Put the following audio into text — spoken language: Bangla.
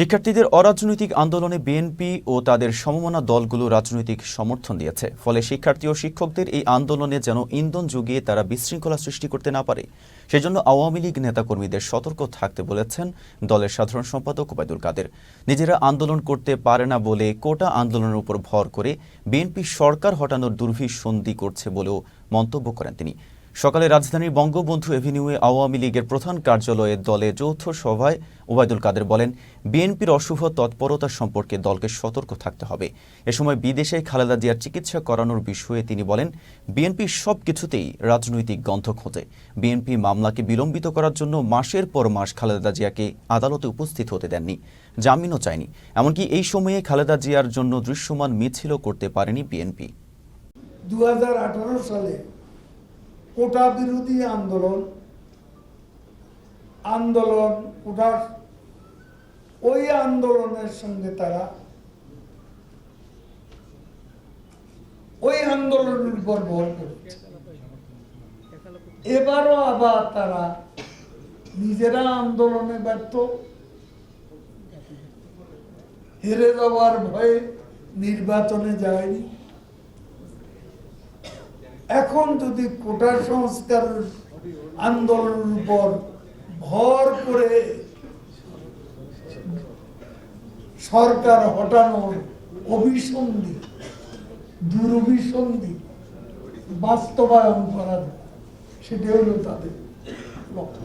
শিক্ষার্থীদের অরাজনৈতিক আন্দোলনে বিএনপি ও তাদের সমমনা দলগুলো রাজনৈতিক সমর্থন দিয়েছে। ফলে শিক্ষার্থী ও শিক্ষকদের এই আন্দোলনে যেন ইন্ধন জুগিয়ে তারা বিশৃঙ্খলা সৃষ্টি করতে না পারে, সেজন্য আওয়ামী লীগ নেতাকর্মীদের সতর্ক থাকতে বলেছেন দলের সাধারণ সম্পাদক ওবায়দুল কাদের। নিজেরা আন্দোলন করতে পারে না বলে কোটা আন্দোলনের উপর ভর করে বিএনপি সরকার হটানোর দুর্ভিসন্ধি করছে বলেও মন্তব্য করেন তিনি। সকালে রাজধানীর বঙ্গবন্ধু এভিনিউয়ে আওয়ামী লীগের প্রধান কার্যালয়ে দলে যৌথ সভায় ওবায়দুল কাদের বলেন, বিএনপির অশুভ তৎপরতা সম্পর্কে দলকে সতর্ক থাকতে হবে। এ সময় বিদেশে খালেদা জিয়ার চিকিৎসা করানোর বিষয়ে তিনি বলেন, বিএনপি সব কিছুতেই রাজনৈতিক গন্ধ খোঁজে। বিএনপি মামলাকে বিলম্বিত করার জন্য মাসের পর মাস খালেদা জিয়াকে আদালতে উপস্থিত হতে দেননি, জামিনও চায়নি। এমনকি এই সময়ে খালেদা জিয়ার জন্য দৃশ্যমান মিছিলও করতে পারেনি বিএনপি। দু সালে কোটা বিরোধী আন্দোলন আন্দোলন কোটার ওই আন্দোলনের সঙ্গে তারা ওই আন্দোলনের উপর ভর করেছে। এবারও আবার তারা নিজেরা আন্দোলনে ব্যর্থ। হেরে যাওয়ার ভয়ে নির্বাচনে যায়নি। এখন যদি কোটা সংস্কার আন্দোলনের উপর ভর করে সরকার হটানোর অভিসন্ধি, দুরভিসন্ধি বাস্তবায়ন করার সেটি হলো তাদের লক্ষ্য।